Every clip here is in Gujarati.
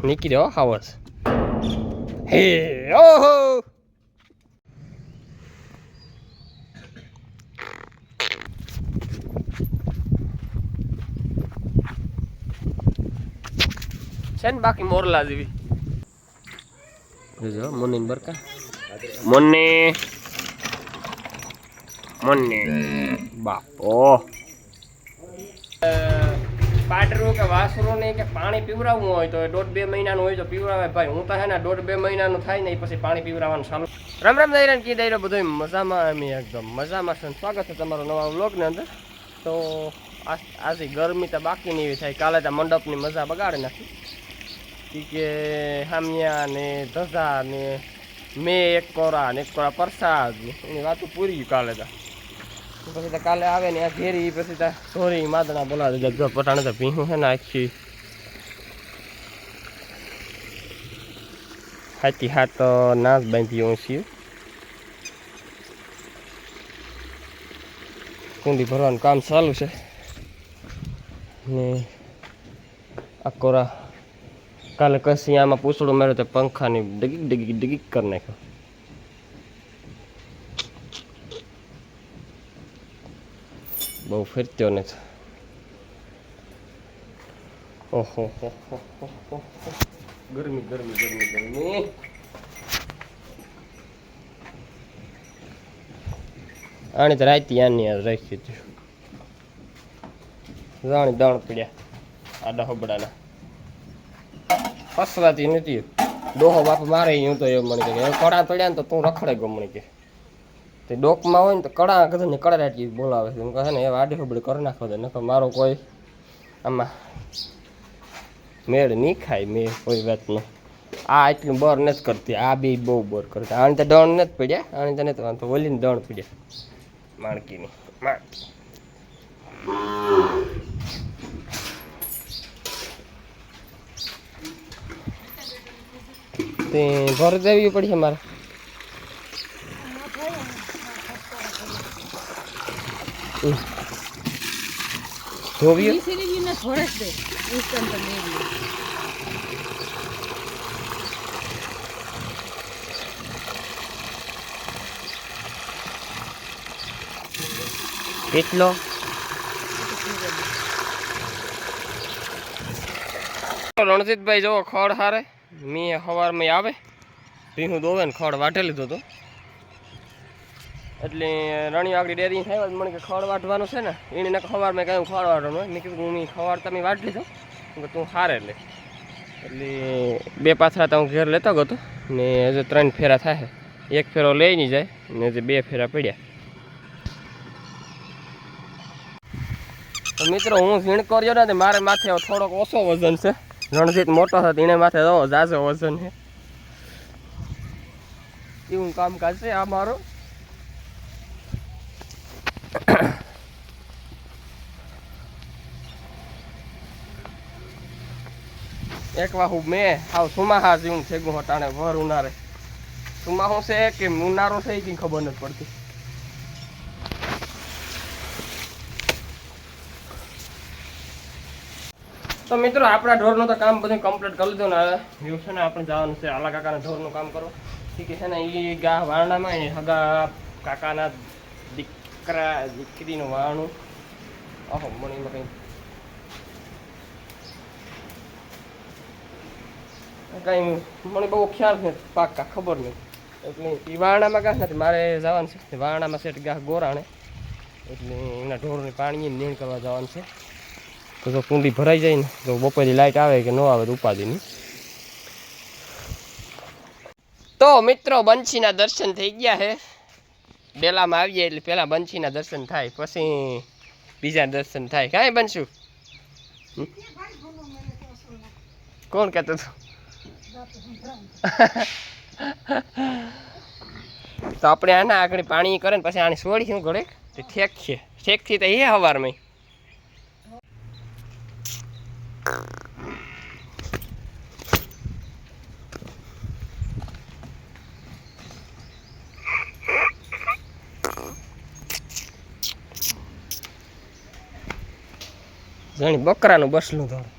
નીકળ્યો હાવસ હે ઓહો છે ને બાકી મોરલા જેવી જોજો મોની બરકા મોને મોને બાપો પાડરું કે વાસરું નહીં કે પાણી પીવડાવવું હોય તો દોઢ બે મહિનાનું હોય તો પીવડાવે ભાઈ, હું તો હે ને દોઢ બે મહિનાનું થાય ને પછી પાણી પીવડાવવાનું ચાલુ. રામ રામ દૈરાન કી દૈરો બધું મજામાં, અમે એકદમ મજામાં છે. સ્વાગત છે તમારો નવા વ્લોગની અંદર. તો આજ ગરમી તો બાકી નહીં એવી થાય. કાલે તો મંડપની મજા બગાડી નાખી. કે હામિયા ને ધજા ને મેં એક કોરા ને એક કોરા પ્રસાદ. એની વાતો પૂરી કાલે તો. પછી તો કાલે આવે ને આ ઘેરી પછી તો સોરી માદણા બોલાવે છે. જો પટાણે તો પીહું છે ને આખી. હાથી હાથ તો નાશ બાંધી હું છીએ કુંડી ભરવાનું કામ ચાલુ છે. ને આ કોરા કાલે કસી આમાં પૂછડું મેળ્યો તો પંખાની ડગીક ડગીક ડગીક કરી નાખ્યો. બહુ હો હો. ગરમી ગરમી ગરમી ગરમી આને તો રાતી આ રાખી હતી. રાણી દાણ પડ્યા. આડા હબડાના ફસવાતી નથી. ડોહો બાપ મારે હું તો એવું મને કે કડા પડ્યા ને તો તું રખડે ગમણી કે. તે ડોકમાં હોય ને તો કડા કદાચ ને કડાટી બોલાવે છે. એમ કહે ને, એ આડી હબડી કરી નાખો દે નકર મારો કોઈ આમાં મેળ નહીં ખાય મેં કોઈ વાતનો. આ એટલું બર નથી કરતી, આ બી બહુ બર કરતી. આને તો દણ નથી પડ્યા, આને તો નથી વાંધો. ઓલીને દણ પડ્યા. માણકીની, માણકી. તે ભર દેવી પડશે મારે. હમ. ધોવી મિશ્રીજીને થોડે જ દે. ઇન્સ્ટન્ટ તો કેટલો રણજીતભાઈ જો ખડ હારે. મી સવારમાં આવે. ભીહું દોવે ને ખડ વાટે લીધો તો. એટલે રણી આગળ ડેરી થાય મને કે ખડ વાટવાનું છે ને, એને ને ખવારમાં કહ્યું ખડ વાટવાનું હોય. મેં કીધું હું ખવાર તમે વાટ લીધો. કે તું હારે લે. એટલે બે પાથરા તો હું ઘેર લેતો ગયો ને હજુ ત્રણ ફેરા થાય. એક ફેરો લઈ નહીં જાય ને હજી બે ફેરા પડ્યા. મિત્રો, હું ઝીણ કર્યો ને મારે માથે થોડોક ઓછો વજન છે. રણજીત મોટો હતો એને માથે ઝાઝો વજન છે. એવું કામકાજ છે આ મારું. એક વાહુ મેં, હાવ સુમાહા જેવું ગુ હટાણે ભર ઉનારે. સુમાહો છે કે મુનારો છે કે ખબર નથી પડતી. તો મિત્રો, આપણા ઢોરનું તો કામ બધું કમ્પ્લીટ કરી લીધું ને હવે. છે ને, આપણે જવાનું છે. આલા કાકાના ઢોરનું કામ કરો ઠીક છે ને એ ગા વારણામાં એ હગા કાકાના દીકરા, દીકરીનું વારણું. ઓહો, મને એમાં કંઈ કંઈ મને બહુ ખ્યાલ નથી, પાક્કા ખબર નથી. એટલે એ વારણામાં ગાહ નથી, મારે જવાનું છે. વારણામાં સેટ ગાહ ગોરાણે. એટલે એના ઢોરની પાણી નીણ કરવા જવાનું છે. તો જો કુંડી ભરાઈ જાય ને, તો બપોરની લાઇટ આવે કે ન આવે તો ઉપાધિની તો મિત્રો, બંશીના દર્શન થઈ ગયા છે બેલામાં આવીએ એટલે પહેલાં બંશીના દર્શન થાય, પછી બીજા દર્શન થાય. કાંઈ બનશું? કોણ કહેતું હતું? તો આપણે આના આગળ પાણી કરે ને પછી આને છોડી શું ઘડે તે ઠેકીએ. ઠેકથી તો એ હવારમાં. જાણી બકરાનું બસલું ધોળ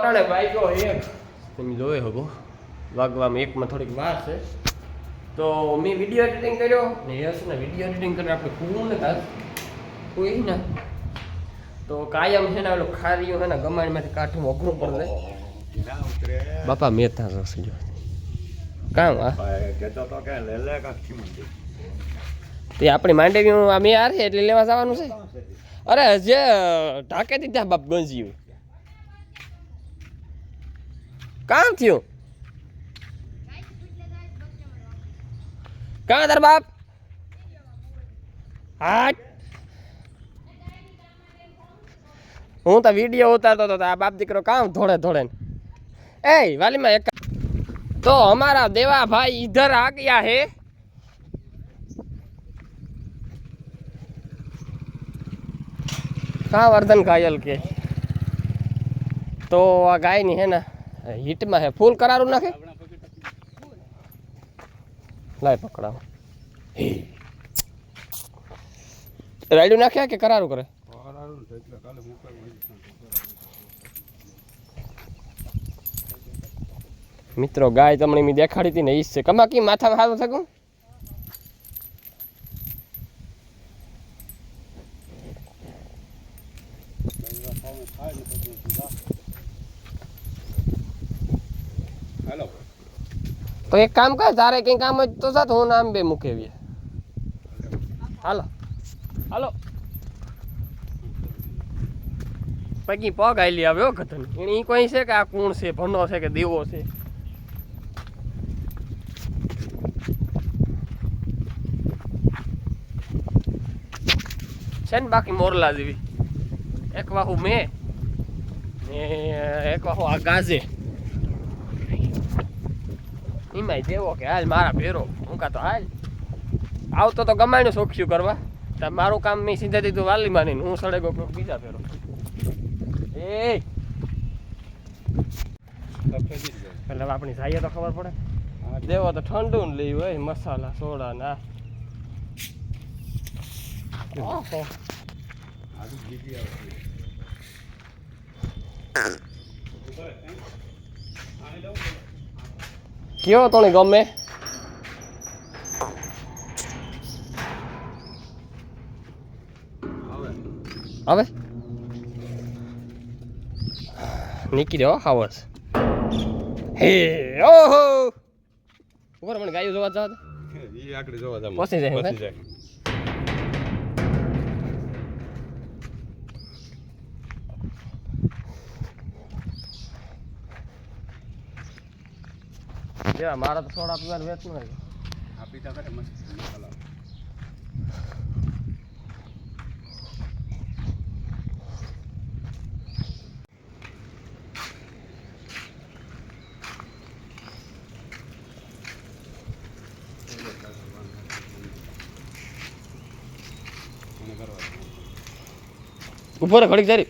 અટાણે વાગ્યો એક. તમે જોયો હકો વાગવામાં એકમાં થોડીક વાર છે. તો મેં વીડિયો એડિટિંગ કર્યો. ને યશને વીડિયો એડિટિંગ કરીને આપણે કૂવું ને તાર કોઈ ને. તો કાયમ છે ને ઓલું ખારીયું છે ને ગમાણીમાંથી કાઠું અઘરું પડે બાપા મેથા રસ જો કામ આ કહેતો તો કે લે લે કાઠી મંદિર તે આપણી માંડવી આ મેં આ છે એટલે લેવા જવાનું છે. અરે જે ઢાકેથી ત્યાં બાપ ગંજ્યું. કામ થયું? કાં તાર બાપ? હા હું તો વીડિયો ઉતારતો હતો આ બાપ દીકરો કામ ધોળે ધોળે એ વાલીમાં એક તો અમારા દેવા ભાઈ ઇધર આ ગયા હે. કા વર્ધન કાયલ કે? તો આ ગાયની હે ને હિટમાં હે, ફૂલ કરારું નાખે? લાય પકડાવ. રાયડું નાખ્યા કે કરારું કરે? મિત્રો, ગાય તમને મેં દેખાડી હતી ને ઈ છે. કમા કી માથા હારું થકું ખાય તો એક કામ કર, તારે કઈ કામ જ, તો સાથ હું નામ બે મૂકેવીએ. હાલો. હાલો. પછી પગ આયલી આવે કથન એને એ કોઈ છે કે આ કુણ છે ભનો છે કે દેવો છે? છે ને બાકી મોરલા જેવી. એક વાહુ મેં એક વાહુ આ ગાજે. એમાંય દેવો કે હાલ મારા ભેરો. હું કાં તો હાલ આવતો તો ગમાયનું શોખ્યું કરવા. તો મારું કામ મેં સીધા દીધું વાલી માનીને હું સડે ગયો બીજા ફેરો એ! એટલે આપણી જાઈએ તો ખબર પડે. દેવો તો ઠંડુ ને લઈ હોય, મસાલા, સોડા ના ઓહો. કયો તને ગમે હવે નીકળી રહ્યો હાવસ હે ઓહો ઉપર મને ગાયું જોવા જાવ પહોંચી જાય, જાય મારા તો સોડા પીવાનું વેચતું નથી આ પીતા કરે મસ્ત ઉપર કોને કરવા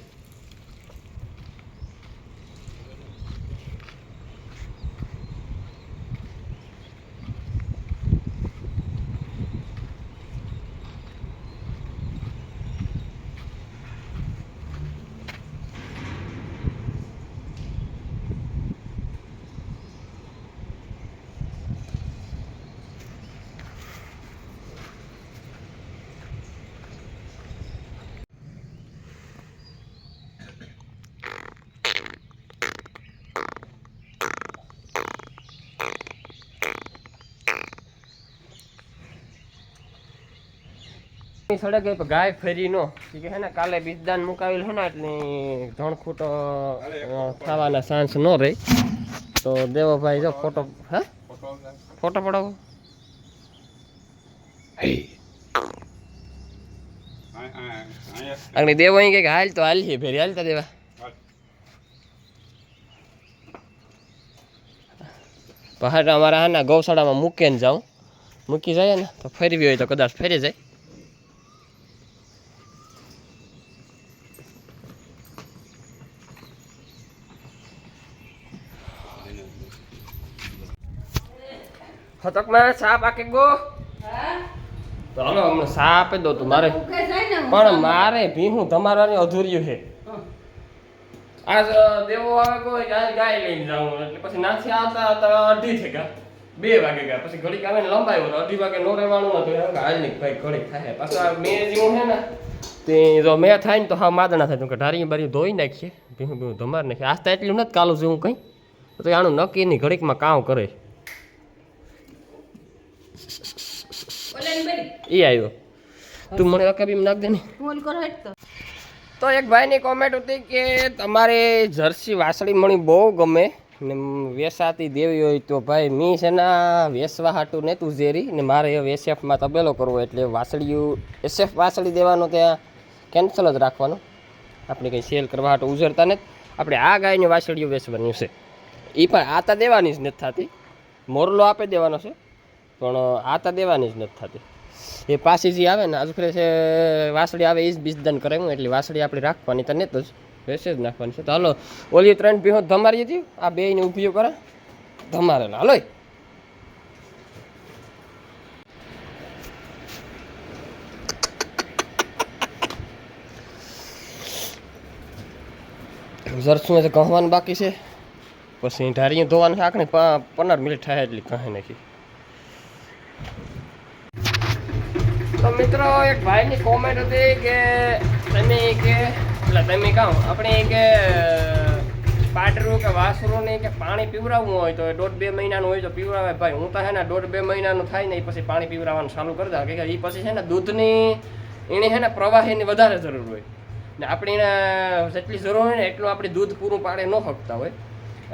જરી સડક એ ગાય ફરી નો. કે હે ને? કાલે બીજદાન મુકાવેલ છે ને એટલે ધણ ખૂટો થવાના ચાન્સ ન રહે. તો દેવોભાઈ જો ફોટો હા? ફોટો પડાવો. આગળ દેવો અહીં કે હાલ તો હાલ છે ફેરી હાલતા દેવા. પહાડ અમારા આના ગૌશાળામાં મૂકીને જાઉં. મૂકી જાય ને તો ફેરવી હોય તો કદાચ ફેરી જાય. ફતકમાં સાપ આકે ગો. તો હાલો સાપ સા આપી દો તું મારે પણ મારે ભીહું તમારાની અધૂર્યું છે. આ દેવો આવે કોઈ ગાય લઈને જાઉં એટલે પછી નાથી આવતા આવતા અઢી થઈ ગયા. બે વાગે ગયા પછી ઘડીક આવે ને લંબાયો તો અઢી વાગે નો રહેવાનું હતું એમ કે હાલની ભાઈ ઘડીક થાય. પાછા મેં જેવું છે ને તે જો મેં થાય ને તો હા માદણા થાય તો કે ઢારી બારી ધોઈ નાખીએ ભીહું ભીહું ધમાર નાખીએ. આસ્તા એટલું નથી કાલું જેવું કંઈ. તો આનું નક્કી નહીં ઘડીકમાં કામ કરે. એ આવ્યો. તું મને અકાબીમ નાખ દે ને. ફોન કરો તો. તો એક ભાઈની કોમેન્ટ હતી કે તમારે જર્સી વાસળી મણી બહુ ગમે ને વેસાતી દેવી હોય તો ભાઈ મી છે ના વેસવા હાટું ને તું ઝેરી ને મારે એસએફમાં તબેલો કરવો એટલે વાસળીયું એસએફ વાસળી દેવાનો ત્યાં કેન્સલ જ રાખવાનો. આપણે કંઈ સેલ કરવા હાટું ઉજરતા નથી. આપણે આ ગાયની વાસળીઓ વેચવાની છે. એ પણ આ તો દેવાની જ નથી થતી. મોરલો આપી દેવાનો છે. પણ આતા દેવાની જ નથી થતી. એ પાછી જે આવે ને આજુફરે છે, વાસળી આવે એ જ બીજદાન હું, એટલે વાસળી આપણે રાખવાની તો જ વેસે જ નાખવાની છે. તો હાલો, ઓલી ત્રણ ભીહો ધમારી હતી આ બેયને ઉપયોગ કરે. ધમારે હાલો. જરસું તો કહવાનું બાકી છે. પછી ઢારીએ ધોવાનું છે આખને પંદર મિનિટ થાય એટલી કહી નાખી. મિત્રો, એક ભાઈની કોમેન્ટ હતી કે તમે કે, એટલે તમે કહો, આપણે કે પાટરું કે વાસરું ને કે પાણી પીવડાવવું હોય તો દોઢ બે મહિનાનું હોય તો પીવડાવે ભાઈ, હું તો છે ને દોઢ બે મહિનાનું થાય ને એ પછી પાણી પીવડાવવાનું ચાલુ કરી દઉં. કે એ પછી છે ને દૂધની, એને છે ને પ્રવાહીની વધારે જરૂર હોય. ને આપણે જેટલી જરૂર હોય ને એટલું આપણે દૂધ પૂરું પાડે ન શકતા હોય.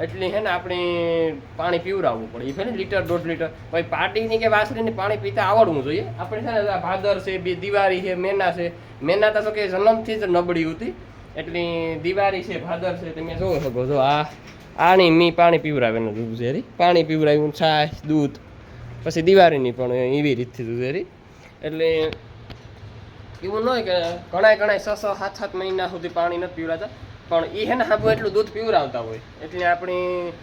એટલી છે ને આપણે પાણી પીવડાવવું પડે. એ ફેર લીટર, દોઢ લીટર. પછી પાટીની કે વાસરીની પાણી પીતા આવડવું જોઈએ. આપણે છે ને ભાદર છે, બી દિવાળી છે, મેના છે. મેના તો કે જન્મથી જ નબળી હતી. એટલી દિવાળી છે, ભાદર છે, તમે જોવો શકો છો. આ, આની મી પાણી પીવરાવે ને દૂધ ઝેરી. પાણી પીવરાવ્યું છાશ, દૂધ. પછી દિવાળીની પણ એવી રીતથી દૂધ એટલે એવું ન હોય કે ઘણા ઘણા છ છ, સાત સાત મહિના સુધી પાણી નથી પીવડાવતા પણ એ હે ને હાબુ એટલું દૂધ પીવરાવતા હોય. એટલે આપણી,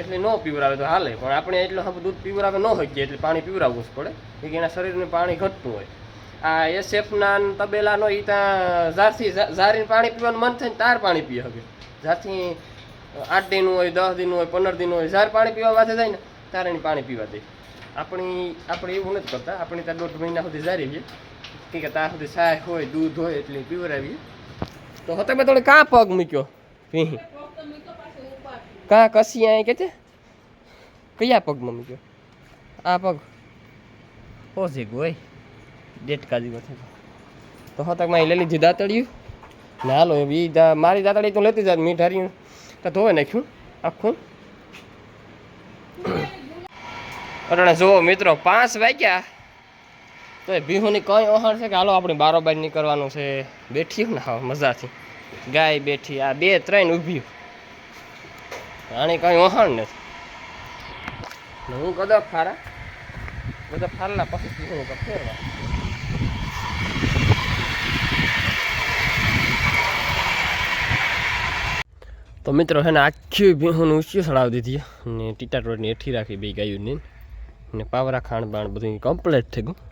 એટલે ન પીવરાવે તો હાલે, પણ આપણે એટલું હાબુ દૂધ પીવરાવે ન શકીએ એટલે પાણી પીવરાવવું જ પડે. કે એના શરીરને પાણી ઘટતું હોય. આ એસએફના તબેલાનો એ ત્યાં ઝારથી ઝારીને પાણી પીવાનું મન થાય ને તાર પાણી પી શકે જ્યારથી આઠ દિનનું હોય, દસ દિનનું હોય, પંદર દિનનું હોય જ્યારે પાણી પીવા વાતે જાય ને એને પાણી પીવા દે. આપણી, આપણે એવું નથી કરતા, આપણે ત્યાં દોઢ મહિના સુધી જારી છીએ. કે ત્યાં સુધી સાય હોય, દૂધ હોય, એટલે પીવડાવીએ તો હતો મેં થોડી કાં પગ મૂક્યો? ભી. કાં કસી અહીં કે છે? કયા પગમાં મૂક્યો? આ પગ. ઓછી ગોય. ડેટ કાજી નથી તો હતકમાં લઈ લીધી દાંતળિયું ને હાલો એ બી મારી દાંતળી તો લેતી જાય મીઠારી તો ધોવે નાખ્યું આખું. અટાણે જુઓ મિત્રો પાંચ વાગ્યા. તો એ બિહુની કઈ ઓહાણ છે કે હાલો આપણે બારોબાર નીકળવાનું છે? બેઠી ને હા મજાથી. ગાય બેઠી, આ બે ત્રણ ઊભી આની કઈ ઓહાણ નથી. હું કદાચ ફારા. બધા ફારલા પછી તો ફેરવા. તો મિત્રો હે ને આખી ભીહું ઊંચી ચડાવી દીધી ને ટીટા રોડની હેઠી રાખી બે ગાયું ને પાવરા ખાણ બાણ બધું કમ્પ્લીટ થઈ ગયું.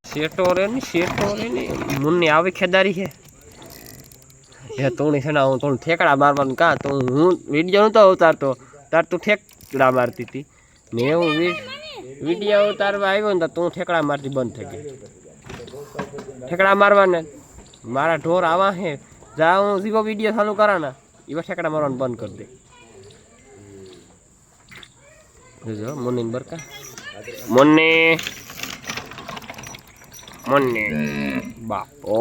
શેટો રે મુન્ની આવી ખેદારી છે. હે તું છે ને હું તું ઠેકડા મારવાનું કાં? તો હું વીડિયો નતો ઉતારતો તાર તું ઠેકડા મારતી હતી. ને હું વીડિયો ઉતારવા આવ્યો ને, તો ઠેકડા મારતી બંધ થઈ ગઈ. ઠેકડા મારવાને. મારા ઢોર આવા હે જા, હું જીવો વીડિયો ચાલુ કરાના. એવા ઠેકડા મારવાનું બંધ કરી દે. જોજો મુન્ની બરકા. મુન્ની. મુન્ની બાપો